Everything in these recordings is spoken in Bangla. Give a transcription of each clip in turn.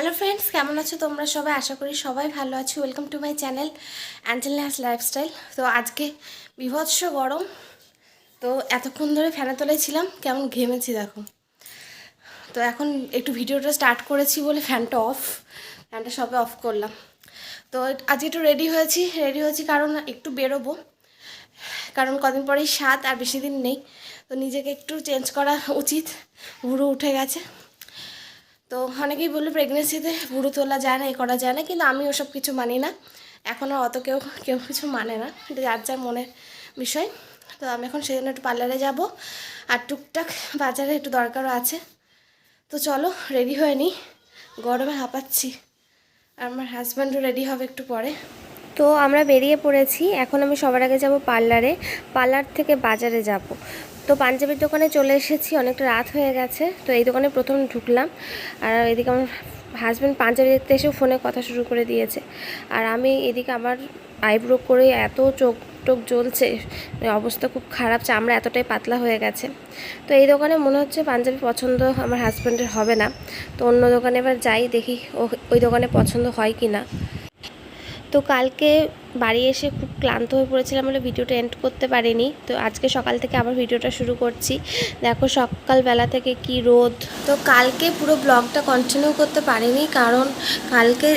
হ্যালো ফ্রেন্ডস কেমন আছো তোমরা সবাই? আশা করি সবাই ভালো আছো। Welcome to my channel Angelina's lifestyle তো আজকে বিভৎস গরম। তো এতক্ষণ ধরে ফ্যানে তলায় ছিলাম, কেমন ঘেমেছি দেখো। তো এখন একটু ভিডিওটা স্টার্ট করেছি বলে ফ্যানটা অফ ফ্যানটা সবে অফ করলাম। তো আজকে একটু রেডি হয়েছি। রেডি হয়েছি কারণ একটু বেরোবো। কারণ কদিন পরেই সাত, আর বেশি দিন নেই। তো নিজেকে একটু চেঞ্জ করা উচিত। ভুরু উঠে গেছে। তো অনেকেই বলল প্রেগনেন্সিতে ভুরু তোলা যায় না, এ করা যায় না, কিন্তু আমি ওসব কিছু মানি না। এখন অত কেউ কেউ কিছু মানে না। এটা যার যার মনের বিষয়। তো আমি এখন সেজন্য একটু পার্লারে যাব। আর টুকটাক বাজারে একটু দরকারও আছে। তো চলো রেডি হয়ে নিই গরমে হাঁপাচ্ছি। আর আমার হাজব্যান্ডও রেডি হবে একটু পরে। তো আমরা বেরিয়ে পড়েছি। এখন আমি সবার আগে যাব পার্লারে পার্লার থেকে বাজারে যাব। তো পাঞ্জাবির দোকানে চলে এসেছি, অনেকটা রাত হয়ে গেছে, তো এই দোকানে প্রথম ঢুকলাম। আর এদিকে আমার হাজব্যান্ড পাঞ্জাবি দেখতে এসেও ফোনে কথা শুরু করে দিয়েছে। আর আমি এদিকে আমার আইব্রো করে এত চোখ টোক জ্বলছে মানে অবস্থা খুব খারাপ, চামড়া এতটাই পাতলা হয়ে গেছে। তো এই দোকানে মনে হচ্ছে পাঞ্জাবি পছন্দ আমার হাজব্যান্ডের হবে না। তো অন্য দোকানে এবার যাই, দেখি ওই দোকানে পছন্দ হয় কি না তো কালকে বাড়ি এসে খুব ক্লান্ত হয়ে পড়েছিলাম বলে ভিডিওটা এন্ড করতে পারিনি। তো আজকে সকাল থেকে আবার ভিডিওটা শুরু করছি। দেখো সকালবেলা থেকে কি রোদ। তো কালকে পুরো ব্লগটা কন্টিনিউ করতে পারিনি কারণ কালকে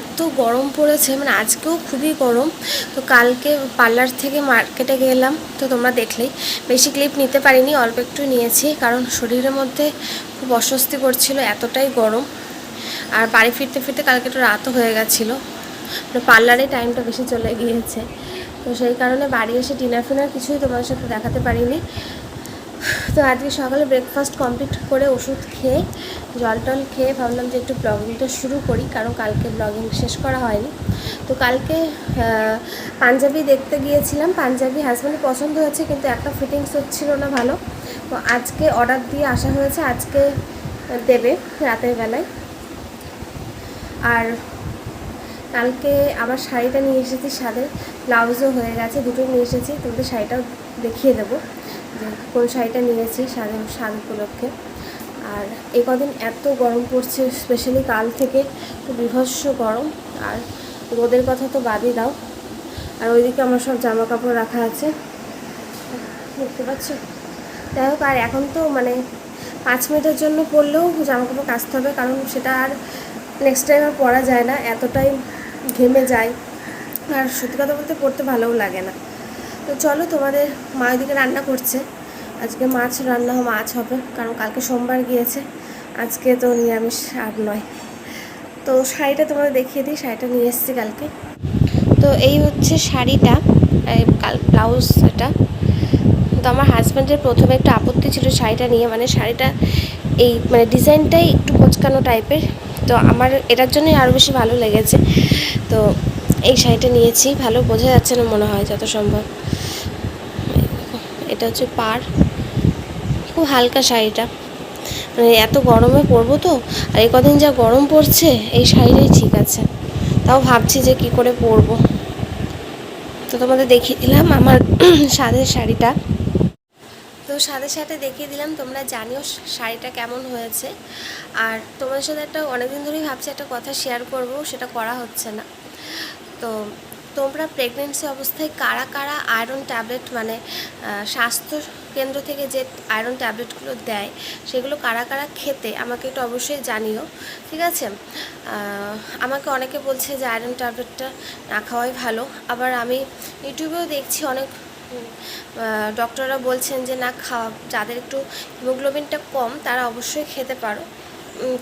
এত গরম পড়েছে মানে আজকেও খুবই গরম। তো কালকে পার্লার থেকে মার্কেটে গেলাম, তো তোমরা দেখলেই। বেশি ক্লিপ নিতে পারিনি, অল্প একটু নিয়েছি কারণ শরীরের মধ্যে খুব অস্বস্তি করছিল এতটাই গরম। আর বাড়ি ফিরতে ফিরতে কালকে একটু রাতও হয়ে গেছিল। পার্লারে টাইমটা বেশি চলে গিয়েছে। তো সেই কারণে বাড়ি এসে ডিনার ফিনার কিছুই তোমাদের সাথে দেখাতে পারিনি। তো আজকে সকালে ব্রেকফাস্ট কমপ্লিট করে ওষুধ খেয়ে, জল টল খেয়ে ভাবলাম যে একটু ব্লগিংটা শুরু করি, কারণ কালকে ব্লগিং শেষ করা হয়নি। তো কালকে পাঞ্জাবি দেখতে গিয়েছিলাম। পাঞ্জাবি হাজব্যান্ডের পছন্দ হয়েছে, কিন্তু একটা ফিটিংস হচ্ছিল না ভালো। তো আজকে অর্ডার দিয়ে আসা হয়েছে, আজকে দেবে রাতের বেলায়। আর কালকে আবার শাড়িটা নিয়ে এসেছি সাদের ব্লাউজও হয়ে গেছে, দুটো নিয়ে এসেছি, তোমাদের শাড়িটাও দেখিয়ে দেবো যে কোন শাড়িটা নিয়েছি স্বাদ স্বাদ উপলক্ষে। আর এ কদিন এত গরম পড়ছে স্পেশালি কাল থেকে তো বিভৎস গরম, আর রোদের কথা তো বাদই দাও। আর ওইদিকে আমার সব জামা কাপড় রাখা আছে। দেখতে পাচ্ছ? যাই হোক, আর এখন তো মানে পাঁচ মিনিটের জন্য পরলেও জামা কাপড় কাচতে হবে, কারণ সেটা আর নেক্সট টাইম আর পরা যায় না, এতটাই ঘেমে যায়। আর সত্যি কথা বলতে পড়তে ভালোও লাগে না। তো চলো তোমাদের মা ওইদিকে রান্না করছে। আজকে মাছ রান্না মাছ হবে, কারণ কালকে সোমবার গিয়েছে। আজকে তো নিরামিষ আর নয়। তো শাড়িটা তোমাদের দেখিয়ে দিই, শাড়িটা নিয়ে এসেছি কালকে। তো এই হচ্ছে শাড়িটা কাল, ব্লাউজ এটা। তো আমার হাজব্যান্ডের প্রথমে একটু আপত্তি ছিল শাড়িটা নিয়ে মানে শাড়িটা এই মানে ডিজাইনটাই একটু কোচকানো টাইপের তো আমার এটার জন্যই আরও বেশি ভালো লেগেছে। তো এই শাড়িটা নিয়েছি, ভালো বোঝা যাচ্ছে না মনে হয় যত সম্ভব। এটা হচ্ছে পার। খুব হালকা শাড়িটা। মানে এত গরমে পরবো তো, আর এই কদিন যা গরম পড়ছে, এই শাড়িটাই ঠিক আছে। তাও ভাবছি যে কি করে পরবো। তো তোমাদের দেখিয়ে দিলাম আমার সাদের শাড়িটা। সাথে সাথে দেখিয়ে দিলাম, তোমরা জানিও শাড়িটা কেমন হয়েছে। আর তোমাদের সাথে একটা অনেকদিন ধরেই ভাবছি একটা কথা শেয়ার করব, সেটা করা হচ্ছে না। তো তোমরা প্রেগনেন্সি অবস্থায় কারা কারা আয়রন ট্যাবলেট মানে স্বাস্থ্য কেন্দ্র থেকে যে আয়রন ট্যাবলেটগুলো দেয়, সেগুলো কারা কারা খেতে, আমাকে একটু অবশ্যই জানিও, ঠিক আছে? আমাকে অনেকে বলছে যে আয়রন ট্যাবলেটটা না খাওয়াই ভালো। আবার আমি ইউটিউবেও দেখছি অনেক ডক্টররা বলছেন যে, না খাওয়া যাদের একটু হিমোগ্লোবিনটা কম, তারা অবশ্যই খেতে পারো।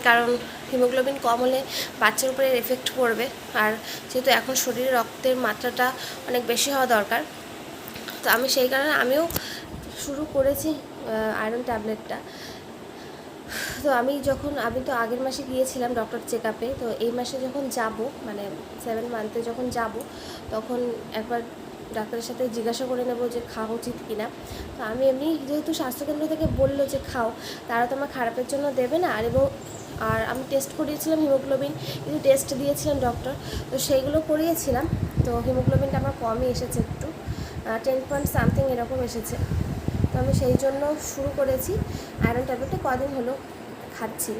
কারণ হিমোগ্লোবিন কম হলে বাচ্চার উপরে এফেক্ট পড়বে। আর যেহেতু এখন শরীরে রক্তের মাত্রাটা অনেক বেশি হওয়া দরকার, তো আমি সেই কারণে আমিও শুরু করেছি আয়রন ট্যাবলেটটা তো আমি যখন, আমি তো আগের মাসে গিয়েছিলাম ডক্টর চেক আপে তো এই মাসে যখন যাব মানে সেভেন মান্থে যখন যাব, তখন একবার ডাক্তারের সাথে জিজ্ঞাসা করে নেব যে খাওয়া উচিত কিনা। তো আমি এমনি যেহেতু স্বাস্থ্যকেন্দ্র থেকে বলল যে খাও, তারা তো আমার খারাপের জন্য দেবে না। আর এবং, আর আমি টেস্ট করিয়েছিলাম হিমোগ্লোবিন কিন্তু টেস্ট দিয়েছিলাম ডক্টর তো সেইগুলো করিয়েছিলাম। তো হিমোগ্লোবিনটা আমার কমই এসেছে একটু টেন পয়েন্ট সামথিং এরকম এসেছে। তো আমি সেই জন্য শুরু করেছি। আয়রন ট্যাবলেটটা কদিন হলো খাচ্ছি।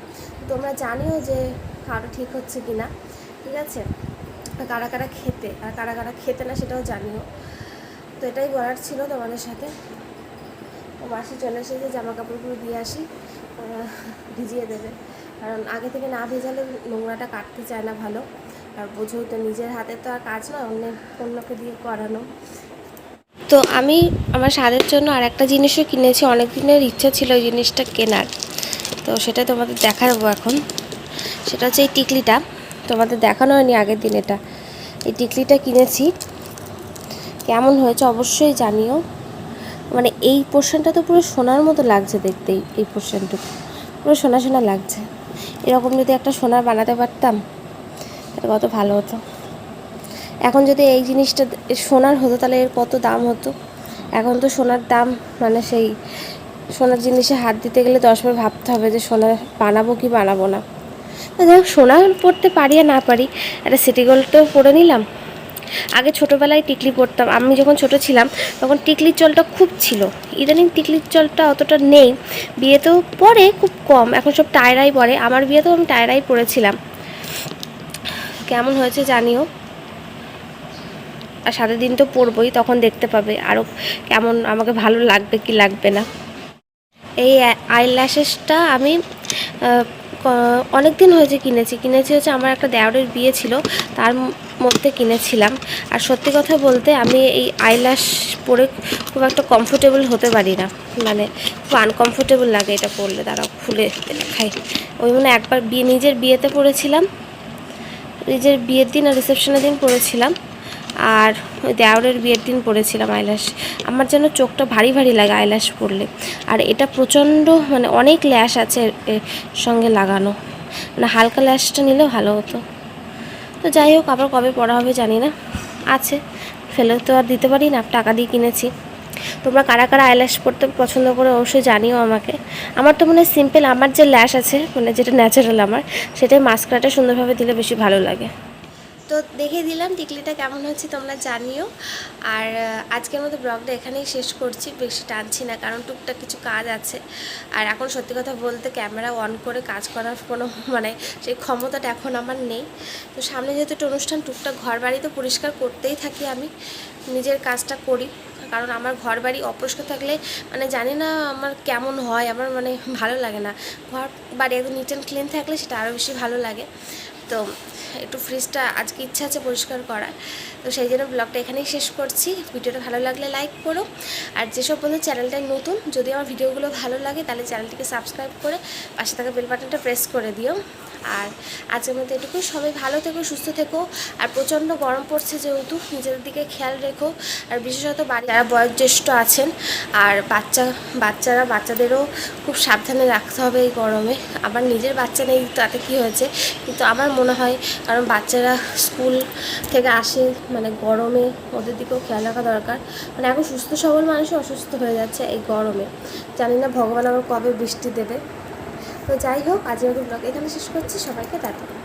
তোমরা জানিও যে খাওয়াটা ঠিক হচ্ছে কি না ঠিক আছে? কারা কারা খেতে, আর কারা কারা খেতে না সেটাও জানিও। তো এটাই বলার ছিল তোমাদের সাথে। তো মাসি চলে এসেছে জামা কাপড়গুলো দিয়ে আসি ভিজিয়ে দেবে। কারণ আগে থেকে না ভেজালে নোংরাটা কাটতে চায় না ভালো। আর বোঝোই তো নিজের হাতে তো আর কাজ নয় অন্য অন্যকে দিয়ে করানো। তো আমি আমার স্বাদের জন্য আর একটা জিনিসও কিনেছি অনেক দিনের ইচ্ছা ছিল ওই জিনিসটা কেনার। তো সেটা তোমাদের দেখাবো এখন। সেটা হচ্ছে এই টিকলিটা। তোমাদের দেখানো হয়নি আগের দিন এটা। এই টিকলিটা কিনেছি। কেমন হয়েছে অবশ্যই জানিও। মানে এই পোর্শনটা তো পুরো সোনার মতো লাগছে দেখতেই, এই- পোর্শনটুকু পুরো সোনা সোনা লাগছে। এরকম যদি একটা সোনার বানাতে পারতাম, তাহলে কত ভালো হতো। এখন যদি এই জিনিসটা সোনার হতো, তাহলে এর কত দাম হতো? এখন তো সোনার দাম মানে সেই সোনার জিনিসে হাত দিতে গেলে দশবার ভাবতে হবে যে সোনা বানাবো কি বানাবো না। যাই হোক, সোনা পড়তে পারি আর না পারি, একটা সিটি গোল্ডও পরে নিলাম। আগে ছোটোবেলায় টিকলি পরতাম, আমি যখন ছোট ছিলাম, তখন টিকলির চলটা খুব ছিল। ইদানিং টিকলির চলটা অতটা নেই, বিয়েতেও পরে খুব কম, এখন সব টায়রাই পরে, আমার বিয়েতেও আমি টায়রাই পরেছিলাম। কেমন হয়েছে জানিও? আর সাথে দিন তো পরবই, তখন দেখতে পাবে আরও কেমন আমাকে ভালো লাগবে কি লাগবে না। এই আই ল্যাশেসটা আমি অনেক দিন হয়েছে কিনেছি। কিনেছি হচ্ছে আমার একটা দেওরের বিয়ে ছিল, তার মধ্যে কিনেছিলাম। আর সত্যি কথা বলতে আমি এই আইল্যাশ পরে খুব একটা কমফোর্টেবল হতে পারি না। মানে খুব আনকমফোর্টেবল লাগে এটা পরলে তারা খুলে দেখাই। ওই মানে একবার বিয়ে, নিজের বিয়েতে পড়েছিলাম। নিজের বিয়ের দিন আর রিসেপশনের দিন পরেছিলাম আর ওই দেওরের বিয়ের দিন পরেছিলাম আইল্যাশ আমার যেন চোখটা ভারী ভারী লাগে আইল্যাশ পরলে। আর এটা প্রচণ্ড মানে অনেক ল্যাশ আছে এর- সঙ্গে লাগানো। মানে হালকা ল্যাশটা নিলে ভালো হতো। তো যাই হোক, আবার কবে পড়া হবে জানি না। আছে। ফেলে তো আর দিতে পারি না, টাকা দিয়ে কিনেছি। তোমরা কারা কারা আইল্যাশ পড়তে পছন্দ করে অবশ্যই জানিও আমাকে। আমার তো মনে হয় সিম্পল আমার যে ল্যাশ আছে মানে যেটা ন্যাচারাল আমার, সেটাই মাস্কারাটা সুন্দরভাবে দিলে বেশি ভালো লাগে। তো দেখে দিলাম টিকলিটা কেমন হচ্ছে তোমরা জানিও। আর আজকের মতো ব্লগটা এখানেই শেষ করছি, বেশি টানছি না, কারণ টুকটাক কিছু কাজ আছে। আর এখন সত্যি কথা বলতে ক্যামেরা অন করে কাজ করার কোনো মানে সেই ক্ষমতাটা এখন আমার নেই। তো সামনে যেহেতু একটা অনুষ্ঠান, টুকটাক ঘর বাড়ি তো পরিষ্কার করতেই থাকি আমি, নিজের কাজটা করি। কারণ আমার ঘর বাড়ি অপরিষ্কার থাকলে মানে জানি না আমার কেমন হয়, আমার মানে ভালো লাগে না। ঘর বাড়ি একদম নিট অ্যান্ড ক্লিন থাকলে সেটা আরও বেশি ভালো লাগে। তো একটু ফ্রিজটা আজকে ইচ্ছা আছে পরিষ্কার করার। তো সেই জন্য ব্লগটা এখানেই শেষ করছি। ভিডিওটা ভালো লাগলে লাইক করো। আর যেসব বন্ধু চ্যানেলটাই নতুন, যদি আমার ভিডিওগুলো ভালো লাগে, তাহলে চ্যানেলটিকে সাবস্ক্রাইব করে পাশে থাকা বেল বাটনটা প্রেস করে দিও। আর আজকের মতো এটুকু সবাই ভালো থেকো, সুস্থ থেকো। আর প্রচণ্ড গরম পড়ছে যেহেতু, নিজেদের দিকে খেয়াল রেখো। আর বিশেষত বাড়ি যারা বয়োজ্যেষ্ঠ আছেন, আর বাচ্চা, বাচ্চারা, বাচ্চাদেরও খুব সাবধানে রাখতে হবে এই গরমে। আমার নিজের বাচ্চা নেই, তাতে কি হয়েছে? কিন্তু আমার মনে হয়, কারণ বাচ্চারা স্কুল থেকে আসে মানে গরমে ওদের দিকেও খেয়াল রাখা দরকার। মানে এখন সুস্থ সবল মানুষও অসুস্থ হয়ে যাচ্ছে এই গরমে। জানি না ভগবান আবার কবে বৃষ্টি দেবে। তো যাই হোক আজকের ব্লগ এখানে শেষ করছি। সবাইকে টাটা।